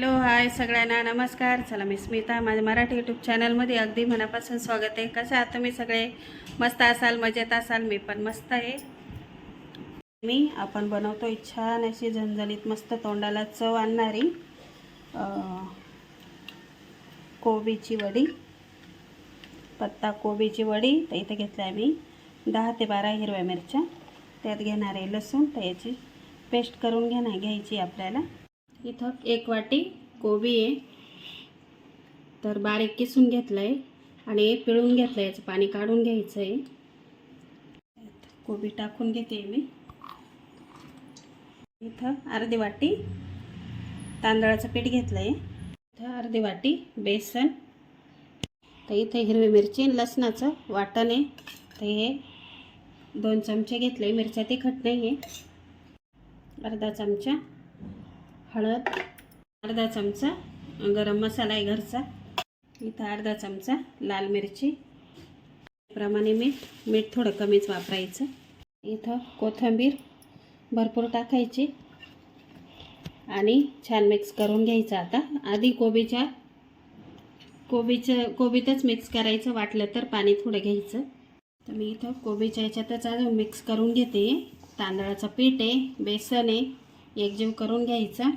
Hello hi सगळ्यांना. नमस्कार. चला मी स्मिता. माझ्या मराठी यूट्यूब चॅनलमध्ये अगदी मनापासून स्वागत आहे. कसं आहात तुम्ही सगळे? मस्त असाल मजेत असाल? मी पण मस्त आहे. मी आपण बनवतो छान अशी झणझणीत मस्त तोंडाला चव आणणारी कोबीची वडी. पत्ता कोबीची वडी. तर इथे घेतलं आहे मी दहा ते बारा हिरव्या मिरच्या. त्यात घेणार आहे लसूण. तर याची पेस्ट करून घेणार घ्यायची आपल्याला. इथं एक वाटी कोबी आहे. तर बारीक किसून घेतलं आहे आणि पिळून घेतलं याचं पाणी काढून घ्यायचं आहे कोबी टाकून घेते मी. इथं अर्धी वाटी तांदळाचं पीठ घेतलं आहे इथं अर्धी वाटी बेसन. तर इथे हिरवी मिरची लसणाचं वाटण आहे. तर हे दोन चमचे घेतले. मिरच्या तिखट नाही आहे अर्धा चमचा हळद अर्धा चमचा गरम मसाला आहे घरचा. इथं अर्धा चमचा लाल मिरची. प्रमाणे मीठ मीठ थोडं कमीच वापरायचं. इथं कोथिंबीर भरपूर टाकायची. आणि छान मिक्स करून घ्यायचं आता. आधी कोबीच्या कोबीचं कोबीतच मिक्स करायचं. वाटलं तर पाणी थोडं घ्यायचं. तर मी इथं कोबीच्या ह्याच्यातच अजून मिक्स करून घेते. तांदळाचं पीठ आहे बेसन आहे एकजीव करून घ्यायचा.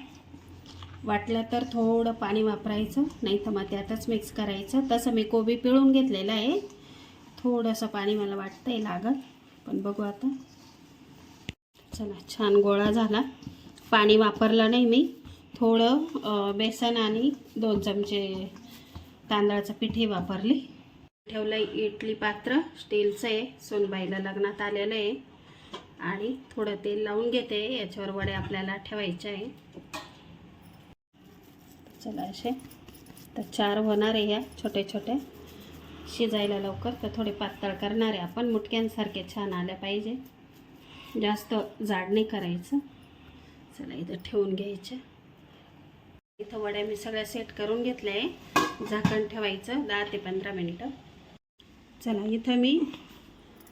वाटलं तर थोडं पाणी वापरायचं नाही तर मग त्यातच मिक्स करायचं. तसं मी कोबी पिळून घेतलेलं आहे. थोडंसं पाणी मला वाटतं आहे लागत पण बघू आता. चला छान गोळा झाला. पाणी वापरलं नाही मी. थोडं बेसन आणि दोन चमचे तांदळाचं पीठही वापरली. ठेवलं इडली पात्र. स्टीलचं आहे. सोनबाईला लग्नात आलेलं आहे. आणि थोडं तेल लावून घेते. याच्यावर वडे आपल्याला ठेवायचे आहे. चला असे. तर चार होणार आहे ह्या छोटे छोटे. शिजायला लवकर तर थोडे पातळ करणार आहे आपण. मुटक्यांसारखे छान आल्या पाहिजे. जास्त जाड नाही करायचं. चला इथं ठेवून घ्यायचे. इथं वड्या मी सगळ्या सेट करून घेतल्या आहे. झाकण ठेवायचं दहा ते पंधरा मिनटं. चला इथं मी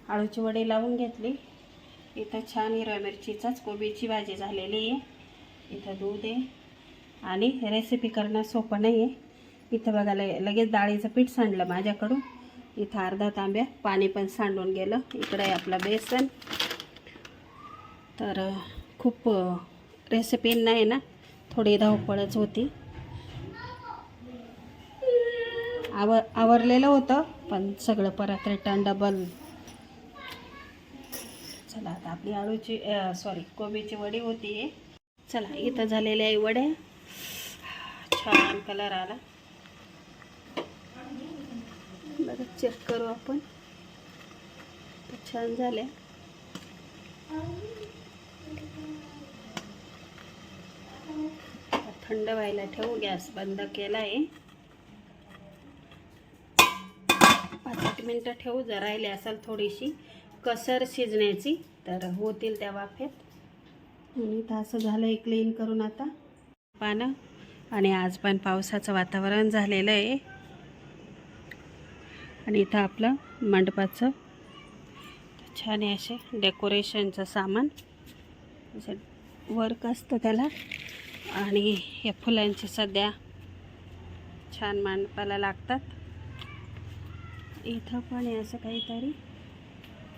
आळूची वडे लावून घेतली. इथं छान हिरव्या मिरचीचाच कोबीची भाजी झालेली आहे. इथं दूध आहे. आणि रेसिपी करणं सोपं नाही आहे इथं बघा लगेच डाळीचं पीठ सांडलं माझ्याकडून. इथं अर्धा तांब्या पाणी पण सांडून गेलं. इकडं आहे आपलं बेसन. तर खूप रेसिपी नाही ना थोडी धावपळच होती. आव आवरलेलं होतं पण सगळं परत रिटर्न डबल आपली आळूची सॉरी कोबीची वडी होती. चला इथं झालेल्या आहे वड्या. छान कलर आला. बघा चेक करू आपण. छान झाल्या. थंड व्हायला ठेवू गॅस बंद केला आहे पाच आठ मिनटं ठेवू जर राहिली असेल थोडीशी. कसर शिजण्याची. तर होतील त्या वाफेत. आणि इथं असं झालं आहे क्लीन करून आता. पानं. आणि आज पण पावसाचं वातावरण झालेलं आहे. आणि इथं आपलं मंडपाचं छान आहे असे डेकोरेशनचं सामान. वर्क असतं त्याला. आणि या फुलांचे सध्या छान मंडपाला लागतात. इथं पण आहे असं काहीतरी.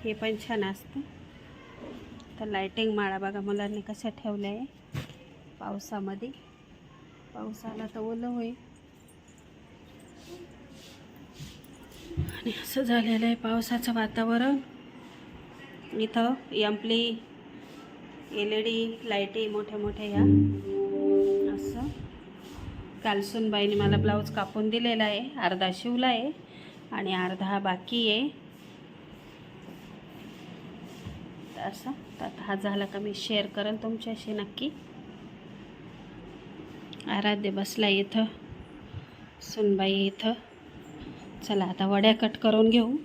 हे पण छान असतं. तर लायटिंग माळा बघा मुलांनी कशा ठेवल्या आहे. पावसामध्ये. पाऊस आला तर ओलं होईल. आणि असं झालेलं आहे पावसाचं वातावरण. इथं एम्पली एल ई डी लाईटी मोठ्या मोठ्या ह्या असं. कालसूनबाईने मला ब्लाऊज कापून दिलेला आहे. अर्धा शिवला आहे. आणि अर्धा हा बाकी आहे. असं. तर आता हा झाला का मी शेअर करेन तुमच्याशी नक्की. आराध्य बसला इथं. सुनबाई इथं. चला आता वड्या कट करून घेऊ.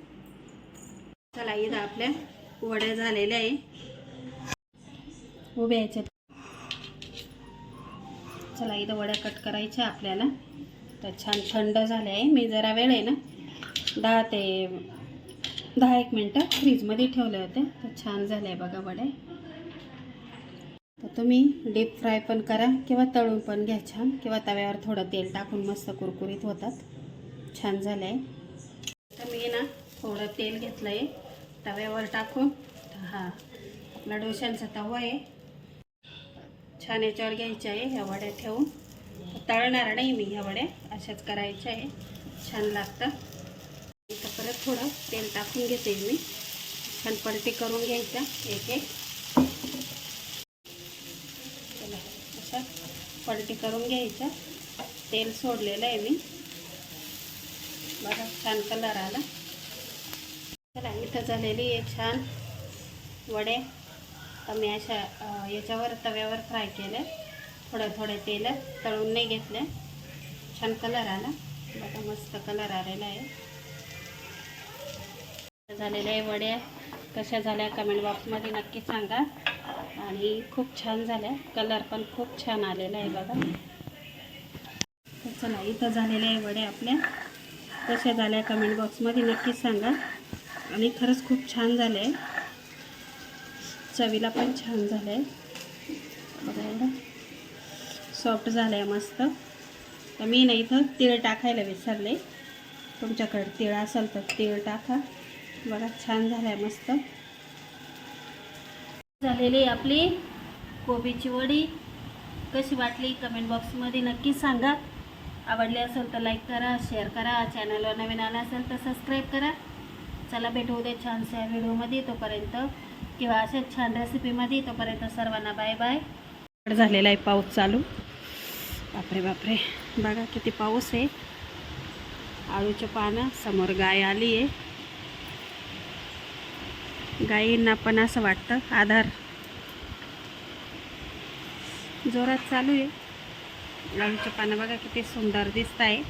चला इथं आपल्या वड्या झालेल्या आहे. उभ्या याच्यात. चला इथं वड्या कट करायच्या आपल्याला. तर छान थंड झाले आहे. मी जरा वेळ आहे ना. दहा ते दहा एक मिनटं फ्रीजमध्ये ठेवले होते तर छान झाले आहे बघा वड्या तर तुम्ही डीप फ्राय पण करा किंवा तळून पण घ्या छान. किंवा तव्यावर थोडं तेल टाकून मस्त कुरकुरीत होतात. छान झालं आहे तर मी ना थोडं तेल घेतलं आहे तव्यावर टाकून. हां हा आपला डोशांचा तवा आहे. छान याच्यावर घ्यायच्या आहे ह्या वड्या ठेवून. तळणार नाही मी ह्या वड्या. अशाच करायच्या आहे. छान लागतं परत थोडं. तेल टाकून घेते मी. छान पलटी करून घ्यायचा. एक एक. चला असं पलटी करून घ्यायचा. तेल सोडलेलं आहे मी. बघा छान कलर आला. चला इथं झालेली आहे छान वडे. मी अशा याच्यावर तव्यावर फ्राय केले. थोडं थोडे तेल तळून नाही घेतले. छान कलर आला. बघा मस्त कलर आलेला आहे. झालेल्या आहे. वड्या कशा झाल्या कमेंट बॉक्समध्ये नक्की सांगा. आणि खूप छान झाल्या. कलर पण खूप छान आलेला आहे बघा. तर चला इथं झालेल्या आहे वड्या आपल्या कशा झाल्या कमेंट बॉक्समध्ये नक्कीच सांगा. आणि खरंच खूप छान झाले आहे. चवीला पण छान झालं आहे. बघा एवढं. सॉफ्ट झालं आहे मस्त. तर मी ना इथं तिळ टाकायला विसरले. तुमच्याकडे तिळ असेल तर तीळ टाका. बघा छान झालं आहे मस्त. झालेली आपली कोबीची वडी. कशी वाटली कमेंट बॉक्समध्ये नक्की सांगा. आवडली असेल तर लाईक करा शेअर करा. चॅनलवर नवीन आला असेल तर सबस्क्राईब करा. चला भेटू उद्या छानशा व्हिडिओमध्ये तोपर्यंत. किंवा अशाच छान रेसिपीमध्ये तोपर्यंत सर्वांना बाय बाय झालेला आहे पाऊस चालू. बापरे बापरे. बघा किती पाऊस आहे. आळूचे पानं समोर गाय आली आहे. गायींना पण असं वाटतं. आधार. जोरात चालू आहे. गाईचं पानं बघा किती सुंदर दिसत आहे.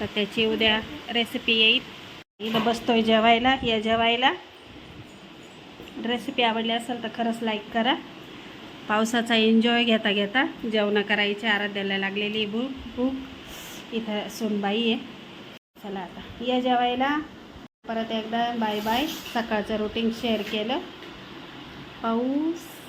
तर त्याची उद्या रेसिपी येईल. इथं बसतोय जेवायला या जेवायला. रेसिपी आवडली असेल तर खरंच लाईक करा. पावसाचा एन्जॉय घेता घेता जेवणं करायची आराध्याला लागलेली भूक भूक. इथं सोनबाई आहे. चला आता. या जेवायला. परत एकदा बाय बाय सकाळचं रुटीन शेअर केलं. पाऊस.